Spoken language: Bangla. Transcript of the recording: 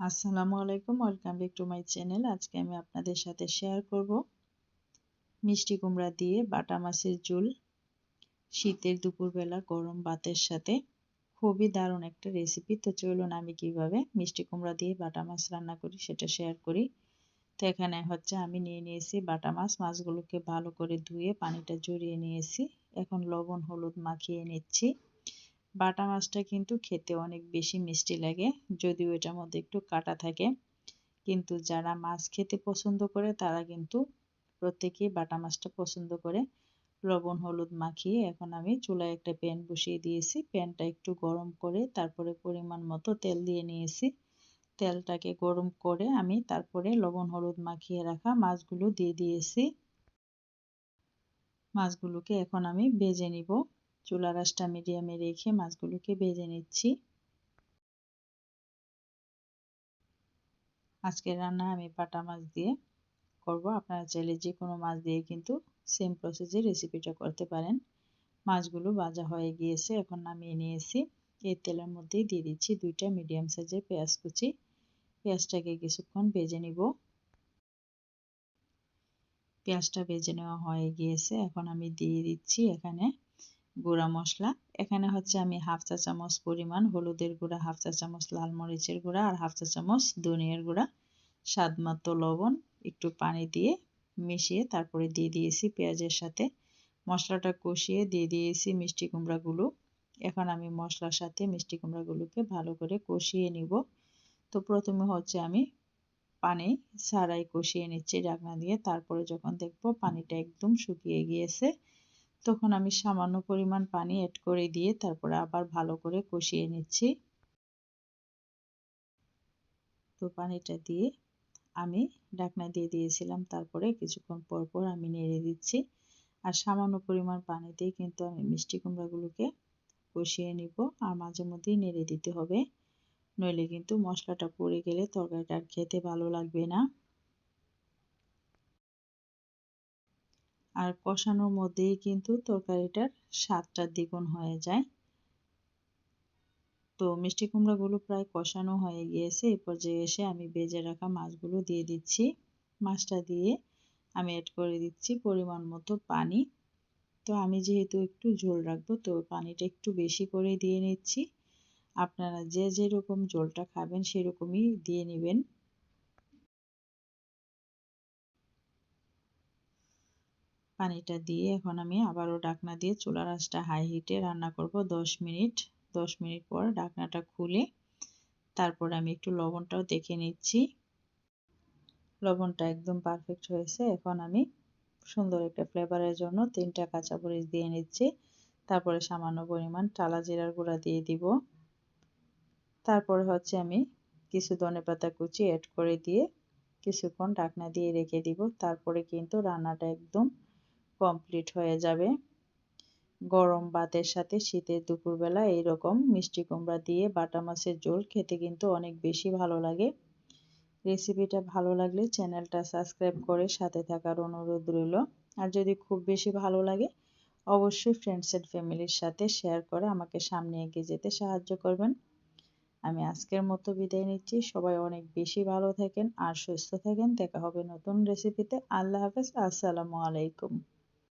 আসসালামু আলাইকুম, welcome back to my channel. আজকে আমি আপনাদের সাথে শেয়ার করব মিষ্টি কুমড়া দিয়ে বাটা মাছের ঝোল। শীতের দুপুরবেলা গরম ভাতের সাথে খুবই দারুণ একটা রেসিপি তো চলুন আমি কীভাবে মিষ্টি কুমড়া দিয়ে বাটা মাছ রান্না করি সেটা শেয়ার করি। তো এখানে হচ্ছে আমি নিয়ে নিয়েছি বাটা মাছ। মাছগুলোকে ভালো করে ধুয়ে পানিটা জড়িয়ে নিয়েছি। এখন লবণ, হলুদ মাখিয়ে নিচ্ছি। বাটা মাছটা কিন্তু খেতে অনেক বেশি মিষ্টি লাগে, যদিও এটার মধ্যে একটু কাটা থাকে। কিন্তু যারা মাছ খেতে পছন্দ করে, তারা কিন্তু প্রত্যেকেই বাটা মাছটা পছন্দ করে। লবণ, হলুদ মাখিয়ে এখন আমি চুলায় একটা প্যান বসিয়ে দিয়েছি। প্যানটা একটু গরম করে তারপরে পরিমাণ মতো তেল দিয়ে নিয়েছি। তেলটাকে গরম করে আমি তারপরে লবণ, হলুদ মাখিয়ে রাখা মাছগুলো দিয়ে দিয়েছি। মাছগুলোকে এখন আমি ভেজে নিব। চুলা গাছটা মিডিয়ামে রেখে মাছগুলোকে ভেজে নিচ্ছি। আজকের রান্না আমি পাটা মাছ দিয়ে করব। আপনারা চাইলে যে কোনো মাছ দিয়ে কিন্তু সেম প্রসেসে রেসিপিটা করতে পারেন। মাছগুলো ভাজা হয়ে গিয়েছে, এখন নামিয়ে নিয়েছি। এই তেলের মধ্যেই দিয়ে দিচ্ছি দুইটা মিডিয়াম সাইজের পেঁয়াজ কুচি। পেঁয়াজটাকে কিছুক্ষণ ভেজে নিব। পেঁয়াজটা ভেজে নেওয়া হয়ে গিয়েছে, এখন আমি দিয়ে দিচ্ছি এখানে গুঁড়া মশলা। এখানে হচ্ছে আমি হাফ চা চামচ পরিমাণ হলুদের গুঁড়া, হাফ চা চামচ লাল মরিচের গুঁড়া আর হাফ চা চামচ ধনিয়ার গুঁড়া। স্বাদ মতো লবণ, একটু পানি দিয়ে মিশিয়ে তারপরে দিয়ে দিয়েছি পেঁয়াজের সাথে। মশলাটা কষিয়ে দিয়ে দিয়েছি মিষ্টি কুমড়াগুলো। এখন আমি মশলার সাথে মিষ্টি কুমড়াগুলোকে ভালো করে কষিয়ে নিব। তো প্রথমে হচ্ছে আমি পানি ছাড়াই কষিয়ে নিচ্ছি ঢাকনা দিয়ে। তারপরে যখন দেখব পানিটা একদম শুকিয়ে গিয়েছে তখন আমি সামান্য পরিমাণ পানি অ্যাড করে দিয়ে তারপরে আবার ভালো করে কষিয়ে নিচ্ছি। তো পানিটা দিয়ে আমি ঢাকনা দিয়ে দিয়েছিলাম, তারপরে কিছুক্ষণ পর পর আমি নেড়ে দিচ্ছি। আর সামান্য পরিমাণ পানি দিয়ে কিন্তু আমি মিষ্টি কুমড়াগুলোকে কষিয়ে নিব আর মাঝে মধ্যেই নেড়ে দিতে হবে। নইলে কিন্তু মশলাটা পড়ে গেলে তরকারিটা আর খেতে ভালো লাগবে না। আর কষানোর মধ্যেই কিন্তু তরকারিটার স্বাদটা দ্বিগুণ হয়ে যায়। তো মিষ্টি কুমড়াগুলো প্রায় কষানো হয়ে গিয়েছে। এই পর্যায়ে এসে আমি বেজে রাখা মাছগুলো দিয়ে দিচ্ছি। মাছটা দিয়ে আমি অ্যাড করে দিচ্ছি পরিমাণ মতো পানি। তো আমি যেহেতু একটু ঝোল রাখব, তো পানিটা একটু বেশি করে দিয়ে নিচ্ছি। আপনারা যে যেরকম ঝোলটা খাবেন সেরকমই দিয়ে নেবেন। পানিটা দিয়ে এখন আমি আবারও ডাকনা দিয়ে চুলার আঁচটা হাই হিটে রান্না করব। 10 মিনিট 10 মিনিট পর ডাকনাটা খুলে তারপর আমি একটু লবণটাও দেখে নিচ্ছি। লবণটা একদম পারফেক্ট হয়েছে। এখন আমি সুন্দর একটা ফ্লেভারের জন্য তিনটা কাঁচামরিচ দিয়ে নিচ্ছি। তারপরে সামান্য পরিমাণ টালা জিরার গুঁড়া দিয়ে দিব। তারপরে হচ্ছে আমি কিছু ধনে পাতা কুচি অ্যাড করে দিয়ে কিছুক্ষণ ঢাকনা দিয়ে রেখে দিব। তারপরে কিন্তু রান্নাটা একদম কমপ্লিট হয়ে যাবে। গরম ভাতের সাথে শীতের দুপুরবেলা এইরকম মিষ্টি কুমড়া দিয়ে বাটা মাছের ঝোল খেতে কিন্তু অনেক বেশি ভালো লাগে। রেসিপিটা ভালো লাগলে চ্যানেলটা সাবস্ক্রাইব করে সাথে থাকার অনুরোধ রইল। আর যদি খুব বেশি ভালো লাগে, অবশ্যই ফ্রেন্ডস অ্যান্ড ফ্যামিলির সাথে শেয়ার করে আমাকে সামনে এগিয়ে যেতে সাহায্য করবেন। আমি আজকের মতো বিদায় নিচ্ছি। সবাই অনেক বেশি ভালো থাকেন আর সুস্থ থাকেন। দেখা হবে নতুন রেসিপিতে আল্লাহ হাফেজ। আসসালামু আলাইকুম।